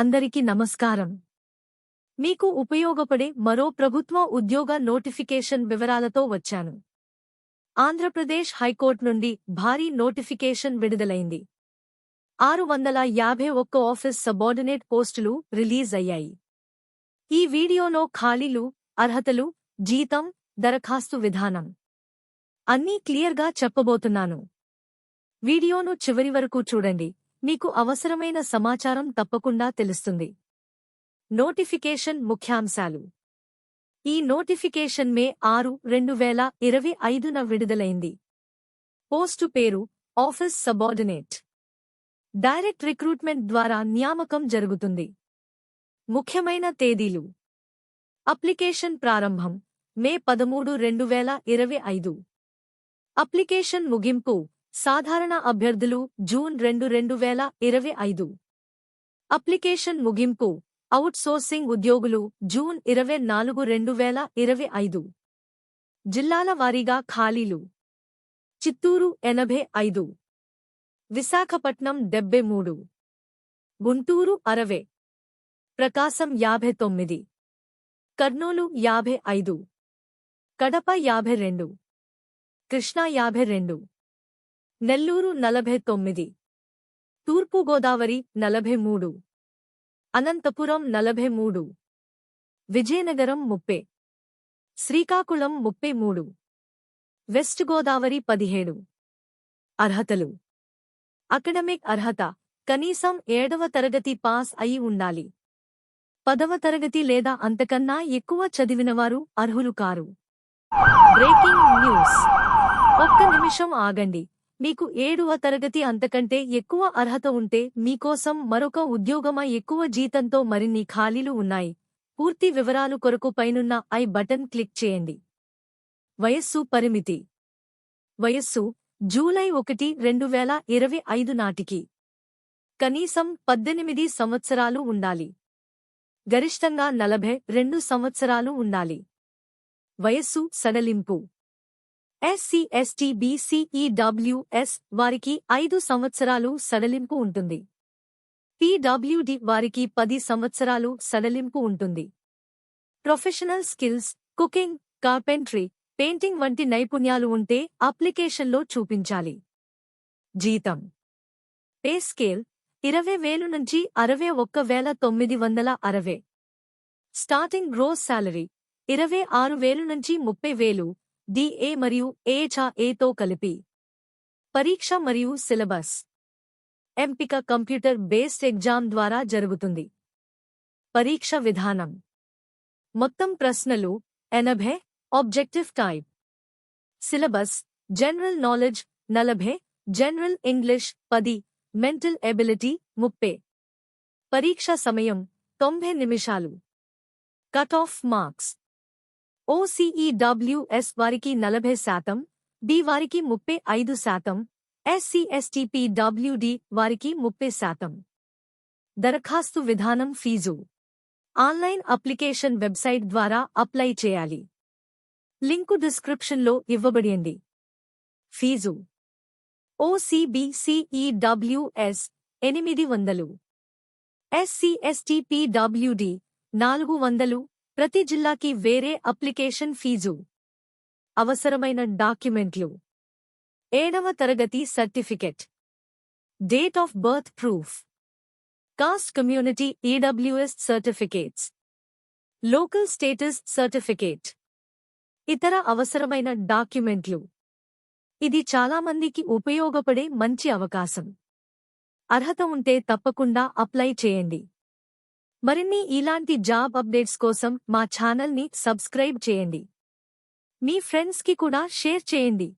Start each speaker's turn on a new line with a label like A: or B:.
A: అందరికీ నమస్కారం. మీకు ఉపయోగపడే మరో ప్రభుత్వ ఉద్యోగ నోటిఫికేషన్ వివరాలతో వచ్చాను. ఆంధ్రప్రదేశ్ హైకోర్టు నుండి భారీ నోటిఫికేషన్ విడుదలైంది. ఆరు వందల యాభై ఒక్క ఆఫీస్ సబార్డినేట్ పోస్టులు రిలీజ్ అయ్యాయి. ఈ వీడియోలో ఖాళీలు అర్హతలు జీతం దరఖాస్తు విధానం అన్నీ క్లియర్గా చెప్పబోతున్నాను. వీడియోను చివరి వరకు చూడండి. మీకు అవసరమైన సమాచారం తప్పకుండా తెలుస్తుంది. నోటిఫికేషన్ ముఖ్యాంశాలు. ఈ నోటిఫికేషన్ మే ఆరు రెండు వేల ఇరవై ఐదున విడుదలైంది. పోస్టు పేరు ఆఫీస్ సబార్డినేట్. డైరెక్ట్ రిక్రూట్మెంట్ ద్వారా నియామకం జరుగుతుంది. ముఖ్యమైన తేదీలు. అప్లికేషన్ ప్రారంభం మే పదమూడు రెండు వేల ఇరవై ఐదు. అప్లికేషన్ ముగింపు. సాధారణ అభ్యర్థులు జూన్ రెండు రెండు వేల ఇరవై ఐదు. అప్లికేషన్ ముగింపు అవుట్సోర్సింగ్ ఉద్యోగులు జూన్ ఇరవై నాలుగు రెండు వేల ఇరవై ఐదు. జిల్లాల వారీగా ఖాళీలు. చిత్తూరు ఎనభై ఐదు. విశాఖపట్నం డెబ్బై మూడు. గుంటూరు అరవై. ప్రకాశం యాభై తొమ్మిది. కర్నూలు యాభై ఐదు. కడప యాభై రెండు. కృష్ణా యాభై రెండు. నెల్లూరు నలభై తొమ్మిది. తూర్పుగోదావరి నలభై మూడు. అనంతపురం నలభై మూడు. విజయనగరం ముప్పై. శ్రీకాకుళం ముప్పై మూడు. వెస్ట్ గోదావరి పదిహేడు. అర్హతలు. అకడమిక్ అర్హత. కనీసం ఏడవ తరగతి పాస్ అయి ఉండాలి. పదవ తరగతి లేదా అంతకన్నా ఎక్కువ చదివినవారు అర్హులు కారు. Breaking news. ఒక్క నిమిషం ఆగండి. మీకు ఏడవ తరగతి అంతకంటే ఎక్కువ అర్హత ఉంటే మీకోసం మరొక ఉద్యోగమా ఎక్కువ జీతంతో మరిన్ని ఖాళీలు ఉన్నాయి. పూర్తి వివరాలు కొరకు పైనున్న ఐ బటన్ క్లిక్ చేయండి. వయస్సు పరిమితి. వయస్సు జూలై ఒకటి రెండు వేల ఇరవై ఐదు నాటికి. కనీసం పద్దెనిమిది సంవత్సరాలు ఉండాలి. గరిష్టంగా నలభై రెండు సంవత్సరాలు ఉండాలి. వయస్సు సడలింపు. ఎస్సీ ఎస్టీ బీసీఈడబ్ల్యూఎస్ వారికి ఐదు సంవత్సరాలు సడలింపు ఉంటుంది. పీడబ్ల్యూడి వారికి పది సంవత్సరాలు సడలింపు ఉంటుంది. Professional skills cooking carpentry painting వంటి నైపుణ్యాలు ఉంటే అప్లికేషన్లో చూపించాలి. జీతం. పే స్కేల్ ఇరవై వేలు నుంచి అరవై ఒక్క వేల తొమ్మిది వందల అరవై. స్టార్టింగ్ గ్రోస్ శాలరీ ఇరవై ఆరు వేలు నుంచి ముప్పై వేలు డిఏ మరియు ఏఛా ఏతో కలిపి. పరీక్ష మరియు సిలబస్. ఎంపిక కంప్యూటర్ బేస్డ్ ఎగ్జామ్ ద్వారా జరుగుతుంది. పరీక్ష విధానం. మొత్తం ప్రశ్నలు ఎనభై objective type. Syllabus general knowledge నలభై జనరల్ ఇంగ్లీష్ పది మెంటల్ ఎబిలిటీ ముప్పై. పరీక్ష సమయం తొంభై నిమిషాలు. Cut off marks. ఓసీఈడబ్ల్యూఎస్ వారికి నలభై శాతం బి వారికి ముప్పై ఐదు శాతం ఎస్సీఎస్టీపీడబ్ల్యూడి వారికి ముప్పై శాతం. దరఖాస్తు విధానం ఫీజు. ఆన్లైన్ అప్లికేషన్ వెబ్సైట్ ద్వారా అప్లై చేయాలి. లింకు డిస్క్రిప్షన్లో ఇవ్వబడింది. ఫీజు. ఓసీబీసీఈడబ్ల్యూఎస్ ఎనిమిది వందలు. ఎస్సీఎస్టీపీడబ్ల్యూడి నాలుగు వందలు ప్రతి జిల్లాకి వేరే అప్లికేషన్ ఫీజు అవసరమైన డాక్యుమెంట్లు. ఏడవ తరగతి certificate. Date of birth proof caste community EWS certificates local status certificate ఇతర అవసరమైన డాక్యుమెంట్లు. ఇది చాలామందికి ఉపయోగపడే మంచి అవకాశం. అర్హత ఉంటే తప్పకుండా అప్లై చేయండి. మరిన్ని ఇలాంటి జాబ్ అప్డేట్స్ కోసం మా ఛానల్ని సబ్స్క్రైబ్ చేయండి. మీ ఫ్రెండ్స్కి కూడా షేర్ చేయండి.